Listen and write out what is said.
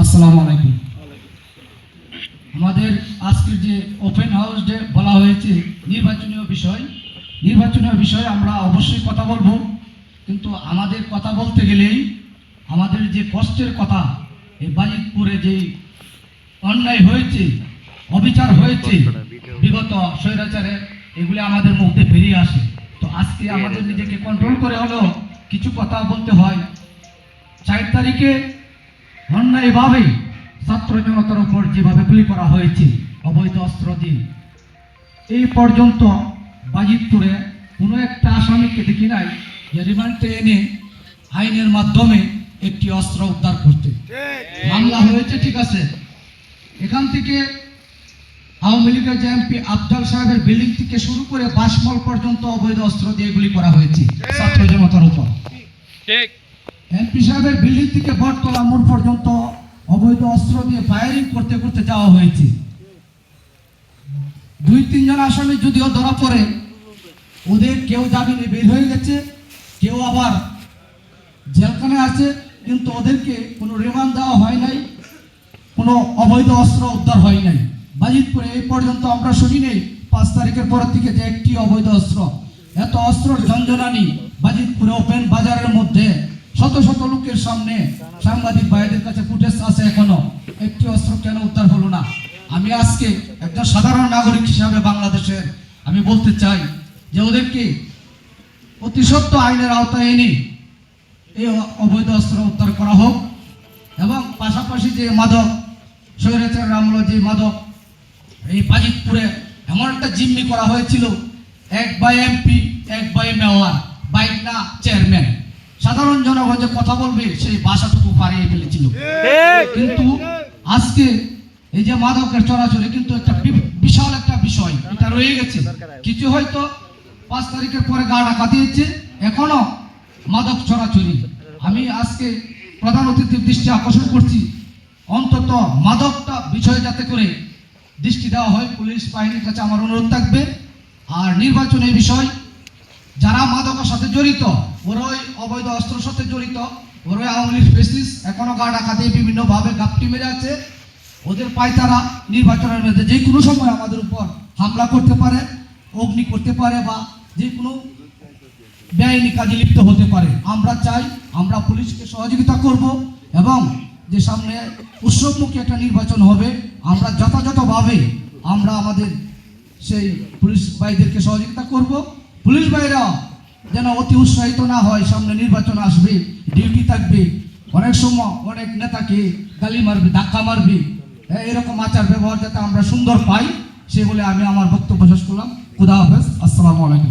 আসসালামু আলাইকুম। আমাদের আজকের যে ওপেন হাউস ডে বলা হয়েছে, নির্বাচনীয় বিষয়। নির্বাচনীয় বিষয়ে আমরা অবশ্যই কথা বলব। কিন্তু আমাদের কথা বলতে গেলেই আমাদের যে কষ্টের কথা, এই বাজিতপুরে যে অন্যায় হয়েছে, অবিচার হয়েছে, বিগত স্বৈরাচারে এগুলি আমাদের মধ্যে বেরিয়ে আসে। তো আজকে আমাদের নিজেকে কন্ট্রোল করে হলেও কিছু কথা বলতে হয়। চার তারিখে অন্যায়ভাবে ছাত্র জনতার উপর যেভাবে গুলি করা হয়েছে, অবৈধ অস্ত্র দিয়ে। এই পর্যন্ত বাজিতপুরে কোনো একটা আসামিকে দেখি নাই যে রিমান্ডে এনে আইনের মাধ্যমে একটি অস্ত্র উদ্ধার করতে। মামলা হয়েছে, ঠিক আছে। এখান থেকে আওয়ামী লীগের যে এমপি আফজাল সাহেবের বিল্ডিং থেকে শুরু করে বাসমল পর্যন্ত অবৈধ অস্ত্র দিয়ে গুলি করা হয়েছে ছাত্র জনতার উপর। ঠিক। এমপি সাহেবের বিল্ডিং থেকে বটতলা মোড় পর্যন্ত অবৈধ অস্ত্র দিয়ে ফায়ারিং করতে করতে যাওয়া হয়েছে। দুই, তিনজন আসামি যদিও ধরা পড়ে, ওদের কেউ জামিনে বের হয়ে গেছে, কেউ আবার জেলখানে আছে, কিন্তু ওদেরকে কোনো রিমান্ড দেওয়া হয় নাই, কোনো অবৈধ অস্ত্র উদ্ধার হয় নাই। বাজিতপুরে এই পর্যন্ত আমরা শুনি নেই, পাঁচ তারিখের পর থেকে যে একটি অবৈধ অস্ত্র। এত অস্ত্র ঝঞ্ঝনানি বাজিতপুরে ওপেন বাজারের মধ্যে। শত শত লোকের সামনে সাংবাদিক ভাইদের কাছে ফুটেজ আছে এখনও। একটি অস্ত্র কেন উদ্ধার হলো না? আমি আজকে একজন সাধারণ নাগরিক হিসাবে বাংলাদেশের, আমি বলতে চাই যে ওদেরকে অতি সত্য আইনের আওতায় এনে এই অবৈধ অস্ত্র উদ্ধার করা হোক এবং পাশাপাশি যে মাদক, স্বৈরাচার আমল যে মাদক, এই বাজিতপুরে এমন একটা জিম্মি করা হয়েছিল, এক বাই এমপি, এক বাই মেওয়ার বাইক না চেয়ারম্যান। সাধারণ জনগণ যে কথা বলবে সেই ভাষাটুকু পারিয়ে ফেলেছিল। কিন্তু আজকে এই যে মাদকের চলাচলে কিন্তু একটা বিশাল একটা বিষয় এটা রয়ে গেছে। কিছু হয়তো পাঁচ তারিখের পরে গা ডাকা দিয়েছে এখনও মাদক চলাচলি। আমি আজকে প্রধান অতিথির দৃষ্টি আকর্ষণ করছি। অন্তত মাদকটা বিষয় যাতে করে দৃষ্টি দেওয়া হয় পুলিশ বাহিনীর কাছে আমার অনুরোধ থাকবে। আর নির্বাচনী বিষয় যারা মাদকের সাথে জড়িত ওরাই অবৈধ অস্ত্রের সাথে জড়িত। ওরাই আওয়ামী লীগ বেসিস এখনও গা ডাকা দিয়ে বিভিন্নভাবে গাপটি মেরে আছে। ওদের পায়তারা নির্বাচনের মধ্যে যে কোনো সময় আমাদের উপর হামলা করতে পারে, অগ্নি করতে পারে বা যে কোনো বেআইনি কাজে লিপ্ত হতে পারে। আমরা চাই, আমরা পুলিশকে সহযোগিতা করব এবং যে সামনে উৎসবমুখী একটা নির্বাচন হবে, আমরা যথাযথভাবে আমরা আমাদের সেই পুলিশ ভাইদেরকে সহযোগিতা করব। পুলিশ ভাইরা যেন অতি উৎসাহিত না হয়, সামনে নির্বাচন আসবে, ডিউটি থাকবে, অনেক সময় অনেক নেতাকে গালি মারবে, ধাক্কা মারবে। এরকম আচার ব্যবহার যাতে আমরা সুন্দর পাই, সে বলে আমি আমার বক্তব্য শেষ করলাম। খুদা হাফেজ, আসসালামু আলাইকুম।